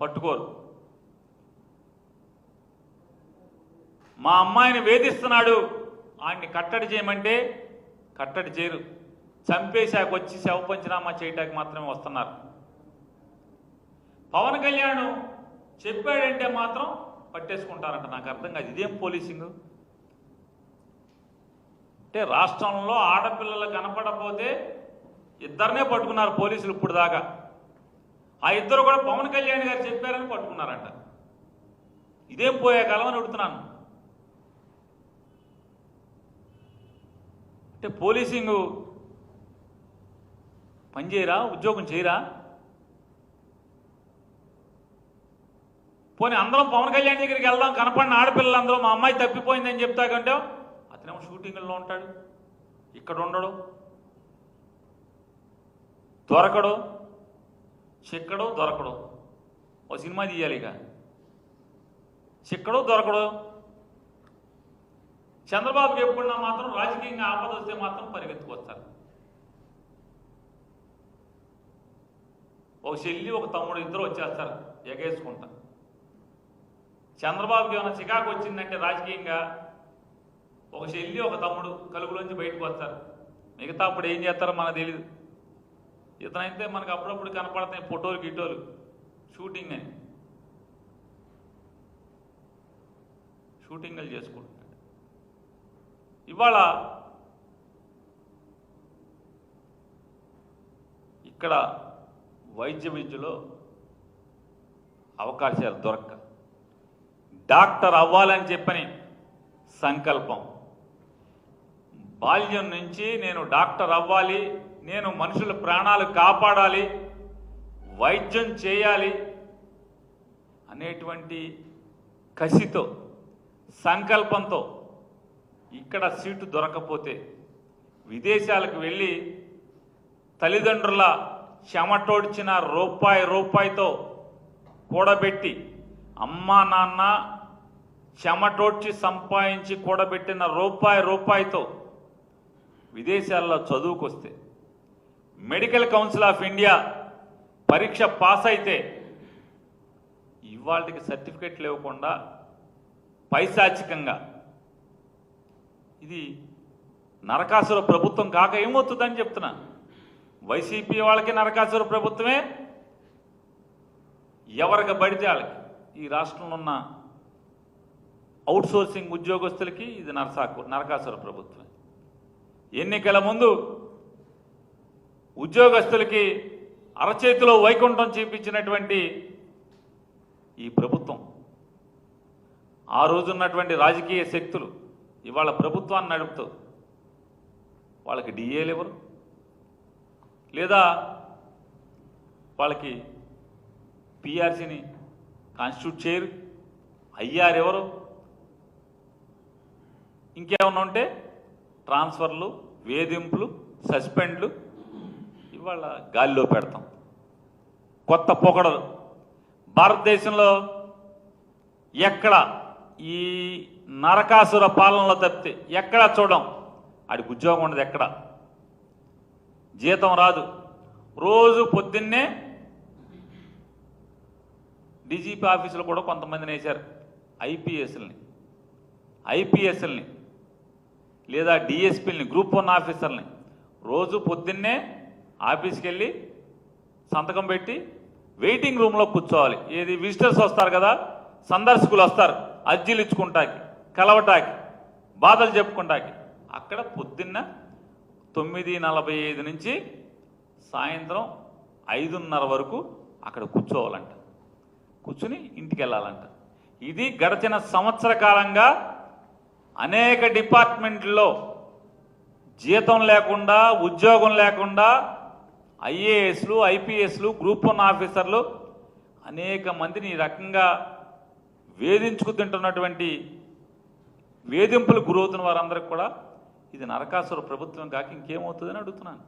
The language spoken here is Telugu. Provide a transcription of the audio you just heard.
పట్టుకోరు. మా అమ్మాయిని వేధిస్తున్నాడు. ఆయన్ని కట్టడి చేయమంటే కట్టడి చేయరు. చంపేశాక వచ్చి శవ పంచనామా చేయడానికి మాత్రమే వస్తున్నారు. పవన్ కళ్యాణ్ చెప్పాడంటే మాత్రం పట్టేసుకుంటారంట. నాకు అర్థం కాదు. ఇదేం పోలీసింగ్? అంటే రాష్ట్రంలో ఆడపిల్లలు కనపడపోతే ఇద్దరినే పట్టుకున్నారు పోలీసులు ఇప్పుడు దాకా ఆ ఇద్దరు కూడా పవన్ కళ్యాణ్ గారు చెప్పారని పట్టుకున్నారంట. ఇదేం పోయే కాలం అని అడుగుతున్నాను. అంటే పోలీసింగ్ పనిచేయరా? ఉద్యోగం చేయరా? పోనీ అందరం పవన్ కళ్యాణ్ దగ్గరికి వెళ్దాం. కనపడిన ఆడపిల్లలందరూ మా అమ్మాయి తప్పిపోయిందని చెప్తా కంటే అతనేమో షూటింగ్లో ఉంటాడు. ఇక్కడ ఉండడు. దొరకడు. చిక్కడు దొరకడు ఓ సినిమా తీయాలి ఇక. చిక్కడు దొరకడు? చంద్రబాబుకి ఎప్పుడున్నా మాత్రం రాజకీయంగా ఆపద వస్తే మాత్రం పరిగెత్తుకొస్తారు. ఒక చెల్లి ఒక తమ్ముడు ఇద్దరు వచ్చేస్తారు ఎగేసుకుంటా చంద్రబాబుకి ఏమైనా చికాకు వచ్చిందంటే రాజకీయంగా ఒక చెల్లి ఒక తమ్ముడు కలుగులోంచి బయటకు వస్తారు. మిగతా అప్పుడు ఏం చేస్తారో మనకు తెలియదు ఇతనైతే మనకు అప్పుడప్పుడు కనపడతాయి ఫోటోలు గిటోలు షూటింగ్. అని షూటింగ్లు చేసుకుంటున్నాడు. ఇవాళ ఇక్కడ వైద్య విద్యలో అవకాశాలు దొరక్క డాక్టర్ అవ్వాలని చెప్పని సంకల్పం. బాల్యం నుంచి నేను డాక్టర్ అవ్వాలి నేను మనుషుల ప్రాణాలు కాపాడాలి వైద్యం చేయాలి అనేటువంటి కసితో సంకల్పంతో ఇక్కడ సీటు దొరకపోతే విదేశాలకు వెళ్ళి తల్లిదండ్రుల చెమటోడ్చిన రూపాయి రూపాయితో కూడబెట్టి అమ్మా నాన్న చెమటోడ్చి సంపాదించి కూడబెట్టిన రూపాయి రూపాయితో విదేశాల్లో చదువుకొస్తే మెడికల్ కౌన్సిల్ ఆఫ్ ఇండియా పరీక్ష పాస్ అయితే ఇవాళకి సర్టిఫికెట్ లేకుండా పైశాచికంగా. ఇది నరకాసుర ప్రభుత్వం కాక ఏమవుతుందని చెప్తున్నా. వైసీపీ వాళ్ళకి నరకాసుర ప్రభుత్వమే. ఎవరికి పడితే వాళ్ళకి. ఈ రాష్ట్రంలో ఉన్న అవుట్సోర్సింగ్ ఉద్యోగస్తులకి ఇది నరసాకు నరకాసుర ప్రభుత్వం ఎన్నికల ముందు ఉద్యోగస్తులకి అరచేతిలో వైకుంఠం చూపించినటువంటి ఈ ప్రభుత్వం ఆ రోజున్నటువంటి రాజకీయ శక్తులు ఇవాళ ప్రభుత్వాన్ని నడుపుతూ వాళ్ళకి డిఏలు ఎవరు? లేదా వాళ్ళకి పిఆర్సీని కాన్స్టిట్యూట్ చేయరు అయ్యారు ఎవరు? ఇంకేమన్నా ఉంటే ట్రాన్స్ఫర్లు వేధింపులు సస్పెండ్లు ఇవాళ గాలిలో పెడతాం. కొత్త పొగడలు భారతదేశంలో ఎక్కడ ఈ నరకాసుర పాలనలో తప్పితే ఎక్కడ చూడం? ఆడికి ఉద్యోగం ఉండదు ఎక్కడ? జీతం రాదు. రోజు పొద్దున్నే డీజీపీ ఆఫీసులు కూడా కొంతమందిని వేశారు. ఐపీఎస్ని ఐపీఎస్ఎల్ని లేదా డిఎస్పీలని గ్రూప్ వన్ ఆఫీసర్ని రోజు పొద్దున్నే ఆఫీస్కి వెళ్ళి సంతకం పెట్టి వెయిటింగ్ రూమ్లో కూర్చోవాలి. ఏది విజిటర్స్ వస్తారు కదా సందర్శకులు వస్తారు అర్జీలు ఇచ్చుకుంటాకి కలవటాకి బాధలు చెప్పుకుంటాకి అక్కడ పొద్దున్న తొమ్మిది నలభై ఐదు నుంచి సాయంత్రం ఐదున్నర వరకు అక్కడ కూర్చోవాలంట. కూర్చుని ఇంటికి వెళ్ళాలంట ఇది గడిచిన సంవత్సర కాలంగా అనేక డిపార్ట్మెంట్లో జీతం లేకుండా ఉద్యోగం లేకుండా ఐఏఎస్లు ఐపీఎస్లు గ్రూప్ వన్ ఆఫీసర్లు అనేక మందిని ఈ రకంగా వేధించుకు తింటున్నటువంటి వేధింపులు గురవుతున్న వారందరికి కూడా ఇది నరకాసుర ప్రభుత్వం కాక ఇంకేమవుతుందని అడుగుతున్నాను.